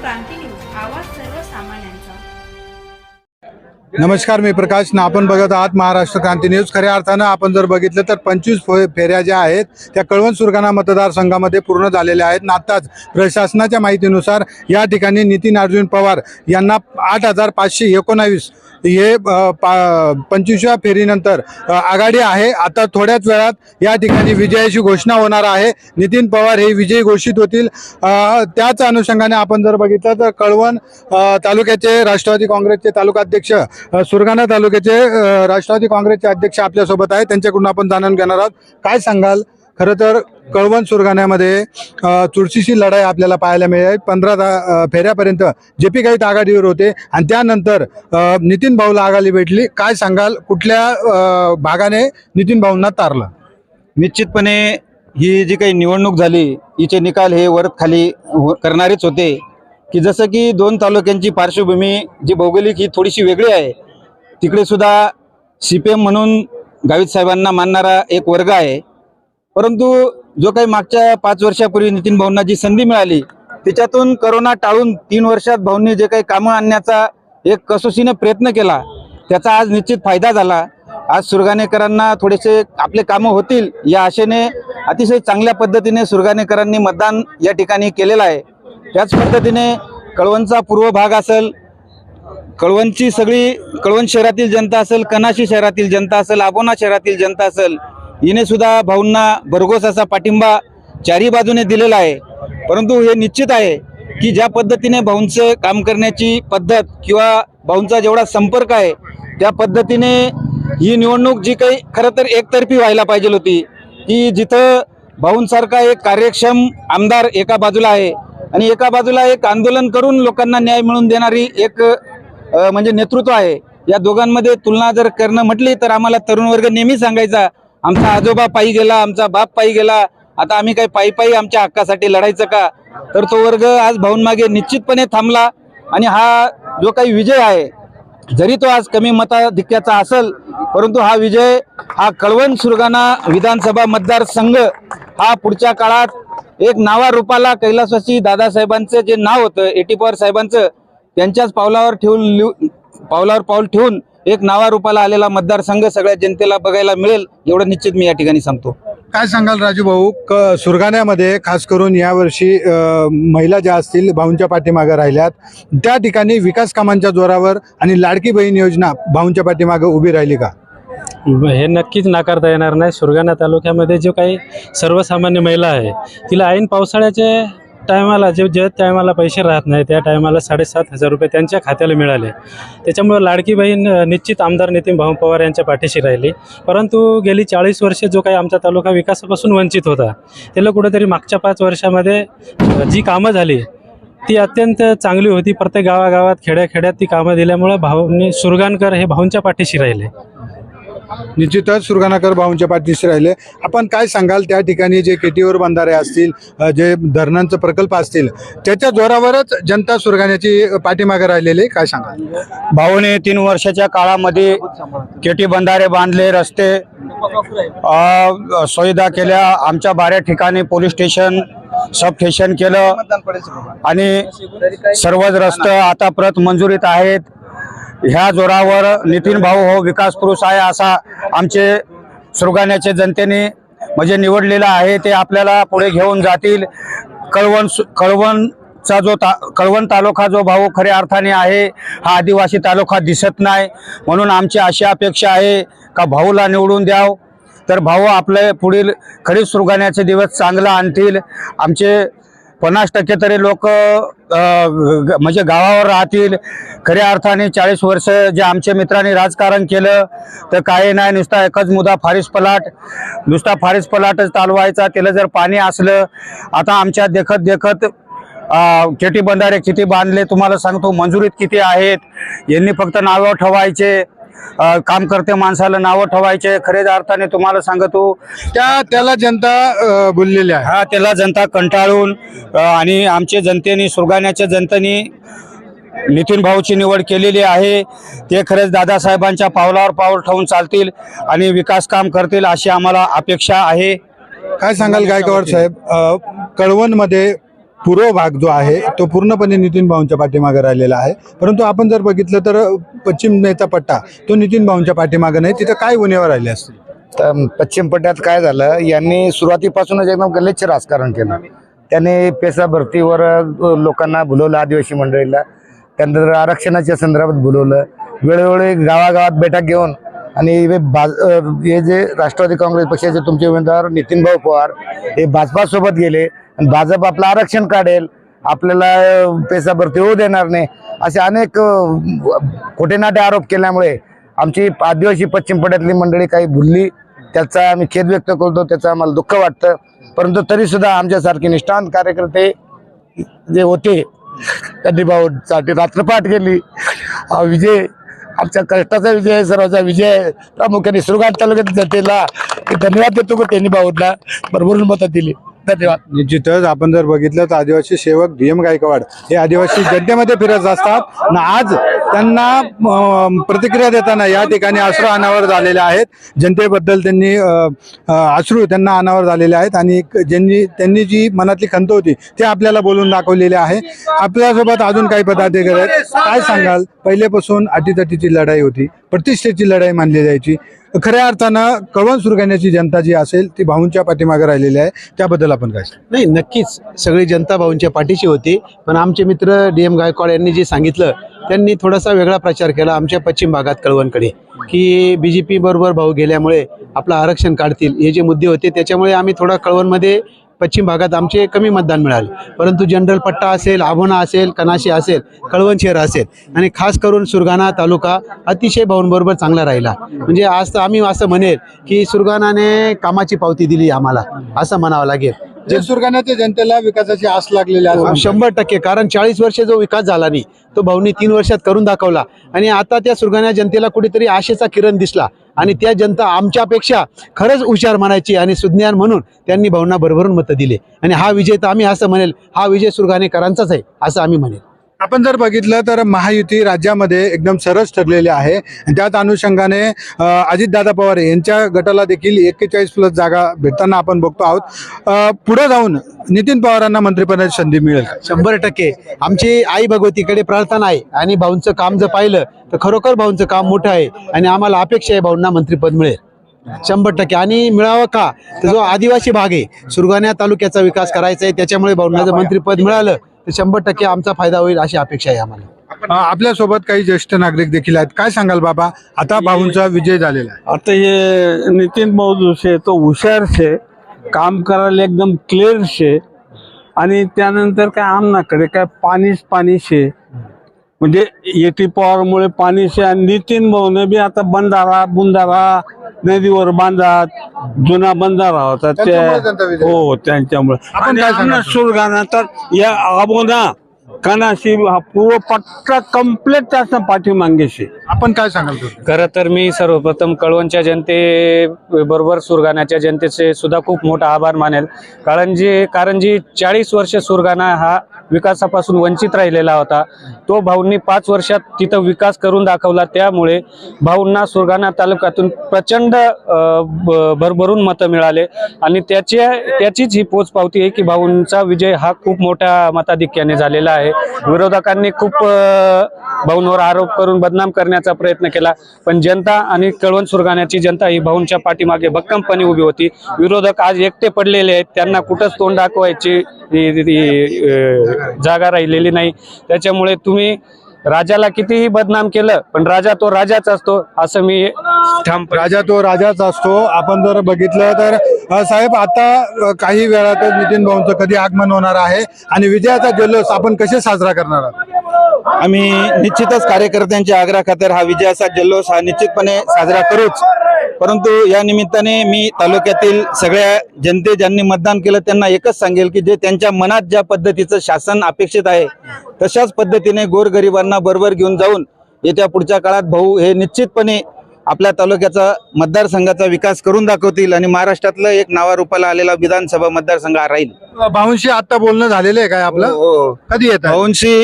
क्रांती news आवाज सर्वसामान्यांचा. नमस्कार मी प्रकाश. ना आपण बघत आहात महाराष्ट्र क्रांती न्यूज. खऱ्या अर्थानं आपण जर बघितलं तर पंचवीस फेऱ्या ज्या आहेत त्या कळवण सुरगाणा मतदारसंघामध्ये पूर्ण झालेल्या आहेत. नाताच प्रशासनाच्या माहितीनुसार या ठिकाणी नितीन अर्जुन पवार यांना आठ हजार पाचशे एकोणावीस हे पा पंचवीसव्या फेरीनंतर आघाडी आहे. आता थोड्याच वेळात या ठिकाणी विजयाची घोषणा होणार आहे. नितीन पवार हे विजयी घोषित होतील. त्याच अनुषंगाने आपण जर बघितलं तर कळवण तालुक्याचे राष्ट्रवादी काँग्रेसचे तालुकाध्यक्ष सुरगाणा तालुक्याचे राष्ट्रवादी काँग्रेसचे अध्यक्ष आपल्यासोबत आहेत. त्यांच्याकडून आपण जाणून घेणार आहोत. काय सांगाल? खरं तर कळवण सुरगाण्यामध्ये चुरशीची लढाई आपल्याला पाहायला मिळेल. पंधरा दा- फेऱ्यापर्यंत जे पी काही आघाडीवर होते आणि त्यानंतर नितीन भाऊला आघाडी भेटली. काय सांगाल? कुठल्या भागाने नितीन भाऊंना तारलं? निश्चितपणे ही जी काही निवडणूक झाली हिचे निकाल हे वरत खाली करणारेच होते. की जसं की दोन तालुक्यांची पार्श्वभूमी जी भौगोलिक ही थोडीशी वेगळी आहे तिकडे सुद्धा सी पी एम म्हणून गावित साहेबांना मानणारा एक वर्ग आहे. परंतु जो काही मागच्या पाच वर्षापूर्वी नितीन भाऊंना जी संधी मिळाली तिच्यातून करोना टाळून तीन वर्षात भाऊंनी जे काही कामं आणण्याचा एक कसोशीने प्रयत्न केला त्याचा आज निश्चित फायदा झाला. आज सुरगाणेकरांना थोडेसे आपले कामं होतील या आशेने अतिशय चांगल्या पद्धतीने सुरगाणेकरांनी मतदान या ठिकाणी केलेलं आहे. त्याच पद्धतीने कळवणचा पूर्व भाग असेल कळवणची सगळी कळवण शहरातील जनता असेल कनाशी शहरातील जनता असेल आबोना शहरातील जनता असेल हिने सुद्धा भाऊंना भरघोस असा पाठिंबा चारी बाजूने दिलेला आहे. परंतु हे निश्चित आहे की ज्या पद्धतीने भाऊंचं काम करण्याची पद्धत किंवा भाऊंचा जेवढा संपर्क आहे त्या पद्धतीने ही निवडणूक जी काही खरं तर एकतर्फी व्हायला पाहिजे होती की जिथं भाऊंसारखा एक कार्यक्षम आमदार एका बाजूला आहे आणि एका बाजूला एक आंदोलन करून लोकांना न्याय मिळवून देणारी एक म्हणजे नेतृत्व आहे. या दोघांमध्ये तुलना जर करणं म्हटली तर आम्हाला तरुण वर्ग नेहमी सांगायचा आमचा आजोबा पायी गेला आमचा बाप पायी गेला आता आम्ही काही पायी पायी आमच्या हक्कासाठी लढायचं का? तर तो वर्ग आज भाऊंमागे निश्चितपणे थांबला आणि हा जो काही विजय आहे जरी तो आज कमी मताधिक्याचा असेल परंतु हा विजय हा कळवण सुरगाणा विधानसभा मतदारसंघ हा पुढच्या काळात एक नावा रूपाला कैलासवासी दादासाहेबांचं जे नाव होतं एटी पवार साहेबांचं त्यांच्याच पावलावर ठेवून लिहू- पावलावर पाऊल ठेवून एक नावा रूपाला आलेला मतदारसंघ सगळ्या जनतेला बघायला मिळेल एवढं निश्चित मी या ठिकाणी सांगतो. काय सांगाल राजू भाऊ? क सुरगाण्यामध्ये खास करून यावर्षी महिला ज्या असतील भाऊंच्या पाठीमागे राहिल्यात त्या ठिकाणी विकास कामांच्या जोरावर आणि लाडकी बहीण योजना भाऊंच्या पाठीमागे उभी राहिली का? हे नक्कीच नाकारता येणार नाही. सुरगाणा तालुक्यामध्ये जो काही सर्वसामान्य महिला आहे तिला ऐन पावसाळ्याचे टायमाला जे जे टायमाला पैसे राहत नाही त्या टायमाला साडेसात हजार रुपये त्यांच्या खात्याला मिळाले. त्याच्यामुळे लाडकी बहीण निश्चित आमदार नितीन भाऊ पवार यांच्या पाठीशी राहिली. परंतु गेली चाळीस वर्षे जो काही आमचा तालुका विकासापासून वंचित होता त्याला कुठेतरी मागच्या पाच वर्षामध्ये जी कामं झाली ती अत्यंत चांगली होती. प्रत्येक गावागावात खेड्याखेड्यात ती कामं दिल्यामुळं भाऊंनी सुरगाणकर हे भाऊंच्या पाठीशी राहिले. निश्चितच सुरगाणाकर भाऊंच्या पाठीशी राहिले. आपण काय सांगाल? त्या ठिकाणी जे केटीवर बंधारे असतील जे धरणांचं प्रकल्प असतील त्याच्या जोरावरच जनता सुरगाण्याची पाठीमागे राहिलेली आहे. काय सांगाल? भाऊने तीन वर्षाच्या काळामध्ये केटी बंधारे बांधले रस्ते सुविधा केल्या. आमच्या बाऱ्या ठिकाणी पोलीस स्टेशन सब स्टेशन केलं. आणि सर्वच रस्ते आता प्रत मंजुरीत आहेत. ह्या जोरावर नितीन भाऊ हो विकास पुरुष आहे असा आमचे सुरगाण्याचे जनतेने म्हणजे निवडलेलं आहे ते आपल्याला पुढे घेऊन जातील. कळवण कळवणचा जो ता कळवण तालुका जो भाऊ खऱ्या अर्थाने आहे हा आदिवासी तालुका दिसत नाही. म्हणून आमची अशी अपेक्षा आहे का भाऊला निवडून द्याव. तर भाऊ आपले पुढील खरीप सुरगाण्याचे दिवस चांगला आणतील. आमचे पन्नास टक्के तरी लोक म्हणजे गावावर राहतील. खऱ्या अर्थाने चाळीस वर्ष जे आमच्या मित्रांनी राजकारण केलं तर काही नाही नुसता एकच मुद्दा फारीस पलाट. नुसता फारीस पलाटच चालवायचा त्याला जर पाणी असलं आता आमच्या देखत देखत केटी बंधारे किती बांधले तुम्हाला सांगतो मंजुरीत किती आहेत? यांनी फक्त नावं ठेवायचे. काम करते माणसाला नावं ठेवायचे खऱ्या अर्थाने तुम्हाला सांगतो त्या त्याला जनता बोललेली आहे. हा त्याला जनता कंटाळून आणि आमच्या जनतेने सुरगाण्याच्या जनतेने नितीन भाऊची निवड केलेली आहे. ते खरेच दादासाहेबांच्या पावलावर पाऊल ठेवून चालतील आणि विकास काम करतील अशी आम्हाला अपेक्षा आहे. काय सांगाल गायकवाड साहेब? कळवणमध्ये पूर्व भाग जो आहे तो पूर्णपणे नितीन भाऊंच्या पाठीमागे राहिलेला आहे. परंतु आपण जर बघितलं तर पश्चिम नेचा पट्टा तो नितीन भाऊंच्या पाठीमागे नाही. तिथं काय गुन्हेवर राहिले असतील? तर पश्चिम पट्ट्यात काय झालं यांनी सुरुवातीपासूनच एकदम गलिच्छ राजकारण केलं. त्याने पेसा भरतीवर लोकांना भुलवलं आदिवासी मंडळीला. त्यानंतर आरक्षणाच्या संदर्भात बोलवलं वेळोवेळी गावागावात बैठक घेऊन आणि भाज हे जे राष्ट्रवादी काँग्रेस पक्षाचे तुमचे उमेदवार नितीन भाऊ पवार हे भाजपासोबत गेले. आणि भाजप आपलं आरक्षण काढेल आपल्याला पैसा भरती होऊ देणार नाही असे अनेक अ, खोटेनाटे आरोप केल्यामुळे आमची आदिवासी पश्चिम पड्यातली मंडळी काही भुलली त्याचा आम्ही खेद व्यक्त करतो त्याचं आम्हाला दुःख वाटतं. परंतु तरीसुद्धा आमच्यासारखे निष्ठांत कार्यकर्ते जे होते त्यांनी भाऊसाठी रात्रपाठ केली. हा विजय आमच्या कष्टाचा विजय आहे सर्वांचा विजय आहे. प्रामुख्याने सुरगाट तालुक्यात जनतेला धन्यवाद देतो त्यांनी भाऊंना भरभरून मतं दिली. धन्यवाद. निश्चितच आपण जर बघितलं तर आदिवासी सेवक डी एम गायकवाड हे आदिवासी जनतेमध्ये फिरत असतात. आज त्यांना प्रतिक्रिया देताना या ठिकाणी अश्रू अनावर झालेले आहेत. जनतेबद्दल त्यांनी अश्रू त्यांना अनावर झालेले आहेत. आणि ज्यांनी त्यांनी जी मनातली खंत होती ते आपल्याला बोलून दाखवलेले आहे. आपल्यासोबत अजून काही पदाधिकारी आहेत. काय सांगाल? पहिल्यापासून अटीतटीची लढाई होती. प्रतिष्ठेची लढाई मानली जायची. खऱ्या अर्थानं कळवण सुरू करण्याची जनता जी असेल ती भाऊंच्या पाठीमागे राहिलेली आहे. त्याबद्दल आपण काय नाही नक्कीच. सगळी जनता भाऊंच्या पाठीशी होती. पण आमचे मित्र डी एम गायकवाड यांनी जे सांगितलं त्यांनी थोडासा वेगळा प्रचार केला आमच्या पश्चिम भागात कळवणकडे. की बी जे पी बरोबर भाऊ गेल्यामुळे आपलं आरक्षण काढतील. हे जे मुद्दे होते त्याच्यामुळे आम्ही थोडा कळवणमध्ये पश्चिम भागात आमचे कमी मतदान मिळाले. परंतु जनरल पट्टा असेल आभोणा असेल कनाशी असेल कळवण शहर असेल आणि खास करून सुरगाणा तालुका अतिशय भाऊंबरोबर चांगला राहिला. म्हणजे आज आम्ही असं म्हणेल की सुरगाणाने कामाची पावती दिली आम्हाला असं म्हणावं लागेल. जे सुरगाण्याच्या जनतेला विकासाची आस लागलेली आहे. शंभर टक्के कारण चाळीस वर्ष जो विकास झाला नाही तो भाऊनी तीन वर्षात करून दाखवला. आणि आता त्या सुरगाण्या जनतेला कुठेतरी आशेचा किरण दिसला. आणि त्या जनता आमच्यापेक्षा खरंच हुशार म्हणायची आणि सुज्ञान म्हणून त्यांनी भावना भरभरून मतं दिले. आणि हा विजय तर आम्ही असं म्हणेल हा विजय सुरगाणेकरांचाच आहे असं आम्ही म्हणेल. आपण जर बघितलं तर महायुती राज्यामध्ये एकदम सरस ठरलेली आहे. त्याच अनुषंगाने अजितदादा पवार यांच्या गटाला देखील एक्केचाळीस प्लस जागा भेटताना आपण बघतो आहोत. पुढे जाऊन नितीन पवारांना मंत्रिपदाची संधी मिळेल. शंभर टक्के. आमची आई भगवतीकडे प्रार्थना आहे. आणि भाऊंचं काम जर पाहिलं तर खरोखर भाऊंचं काम मोठं आहे. आणि आम्हाला अपेक्षा आहे भाऊंना मंत्रिपद मिळेल. शंभर टक्के. आणि मिळावं का? तर जो आदिवासी भाग आहे सुरगाणा तालुक्याचा विकास करायचा आहे त्याच्यामुळे भाऊंना जर मंत्रिपद मिळालं शंभर टक्के आमचा फायदा होईल अशी अपेक्षा आहे आम्हाला. आपल्यासोबत काही ज्येष्ठ नागरिक देखील आहेत. काय सांगाल बाबा? आता भाऊंचा विजय झालेला आहे. आता हे नितीन भाऊ जो तो हुशार छे काम करायला एकदम क्लिअर छे आणि त्यानंतर काय आमनाकडे काय पाणीच पाणी शे. म्हणजे एटी पॉवरमुळे पाणी शे आणि नितीन भाऊने बी आता बंधारा बुंधारा नदीवर बांधा जुना बंधारा होता त्यांच्यामुळे त्यांचा त्या हो त्यांच्यामुळे आपण आणि काय सांगाल? तर या आबोना कनाशी हा पूर्व पट्टा कंप्लीट त्याच्या पाठीमागे છે आपण काय सांगाल तुम्ही? खरं तर मी सर्वप्रथम कळवणच्या जनते बरोबर सुरगाण्याच्या जनतेचे सुद्धा खूप मोठा आभार मानेल कारण जी कारण जी चाळीस वर्ष सुरगाणा हा विकासापासून वंचित राहिलेला होता. तो भाऊंनी पाच वर्षात तिथं विकास करून दाखवला. त्यामुळे भाऊंना सुरगाणा तालुक्यातून प्रचंड भरभरून मतं मिळाले. आणि त्याच्या त्याचीच ही पोचपावती आहे की भाऊंचा विजय हा खूप मोठ्या मताधिक्याने झालेला आहे. विरोधकांनी खूप भाऊंवर आरोप करून बदनाम करण्याचा प्रयत्न केला. पण जनता आणि कळवण सुरगाण्याची जनता ही भाऊंच्या पाठीमागे भक्कमपणे उभी होती. विरोधक आज एकटे पडलेले आहेत. त्यांना कुठंच तोंड दाखवायची जागा राहिलेली नाही. त्याच्यामुळे तुम्ही राजाला कितीही बदनाम केलं पण राजा तो राजाच असतो असं मी ठाम राजा तो राजाच असतो. आपण जर बघितलं तर साहेब आता काही वेळातच नितीन भाऊंचं कधी आगमन होणार आहे? आणि विजयाचा जल्लोष आपण कसे साजरा करणार आहोत? आम्ही निश्चितच कार्यकर्त्यांच्या आग्रह खातर हा विजयाचा जल्लोष हा निश्चितपणे साजरा करूच. परंतु या निमित्ताने मी तालुक्यातील सगळ्या जनते ज्यांनी मतदान केलं त्यांना एकच सांगेल की जे त्यांच्या मनात ज्या पद्धतीचं शासन अपेक्षित आहे तशाच पद्धतीने गोरगरिबांना बरोबर घेऊन जाऊन येत्या पुढच्या काळात भाऊ हे निश्चितपणे आपल्या तालुक्याचा मतदारसंघाचा विकास करून दाखवतील आणि महाराष्ट्रातलं एक नावारूपाला आलेला विधानसभा मतदारसंघ हा राहील. भाऊंशी आता बोलणं झालेलं आहे काय आपलं? कधी येत भाऊंशी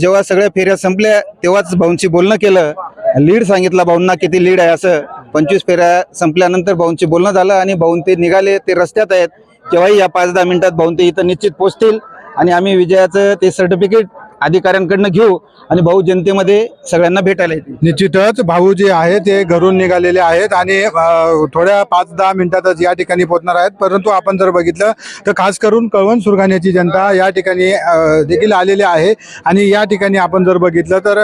जेव्हा सगळ्या फेऱ्या संपल्या तेव्हाच भाऊंशी बोलणं केलं. लीड सांगितलं भाऊंना किती लीड आहे असं. पंचवीस फेऱ्या संपल्यानंतर भाऊंशी बोलणं झालं आणि भाऊन ते निघाले ते रस्त्यात आहेत. केव्हाही या पाच दहा मिनिटात भाऊन ते इथं निश्चित पोहोचतील आणि आम्ही विजयाचं ते सर्टिफिकेट अधिकाऱ्यांकडनं घेऊ आणि भाऊ जनतेमध्ये सगळ्यांना भेटायला येतील. निश्चितच भाऊ जे आहे ते घरून निघालेले आहेत आणि थोड्या पाच दहा मिनिटातच या ठिकाणी पोहोचणार आहेत. परंतु आपण जर बघितलं तर खास करून कळवण सुरगाण्याची जनता या ठिकाणी देखील आलेली आहे. आणि या ठिकाणी आपण जर बघितलं तर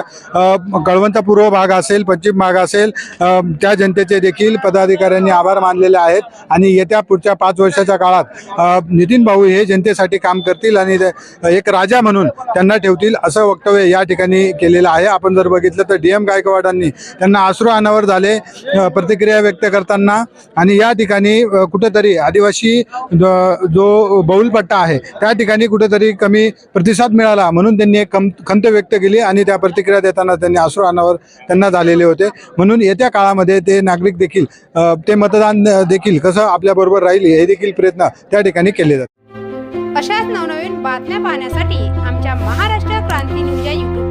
कळवणचा पूर्व भाग असेल पश्चिम भाग असेल त्या जनतेचे देखील पदाधिकाऱ्यांनी आभार मानलेले आहेत. आणि येत्या पुढच्या पाच वर्षाच्या काळात नितीन भाऊ हे जनतेसाठी काम करतील आणि एक राजा म्हणून त्यांना ठेवतील. असं वक्तव्य या ठिकाणी केलेलं आहे. आपण जर बघितलं तर डी एम गायकवाडांनी त्यांना आश्रू अनावर झाले प्रतिक्रिया व्यक्त करताना आणि या ठिकाणी कुठेतरी आदिवासी जो बहुलपट्टा आहे त्या ठिकाणी कुठेतरी कमी प्रतिसाद मिळाला म्हणून त्यांनी एक खंत व्यक्त केली आणि त्या प्रतिक्रिया देताना त्यांनी आश्रू अनावर त्यांना झालेले होते. म्हणून येत्या काळामध्ये ते नागरिक देखील ते मतदान देखील कसं आपल्याबरोबर राहील हे देखील प्रयत्न त्या ठिकाणी केले जातात. अशाच नवनवीन बातम्या पाहण्यासाठी आमच्या महाराष्ट्र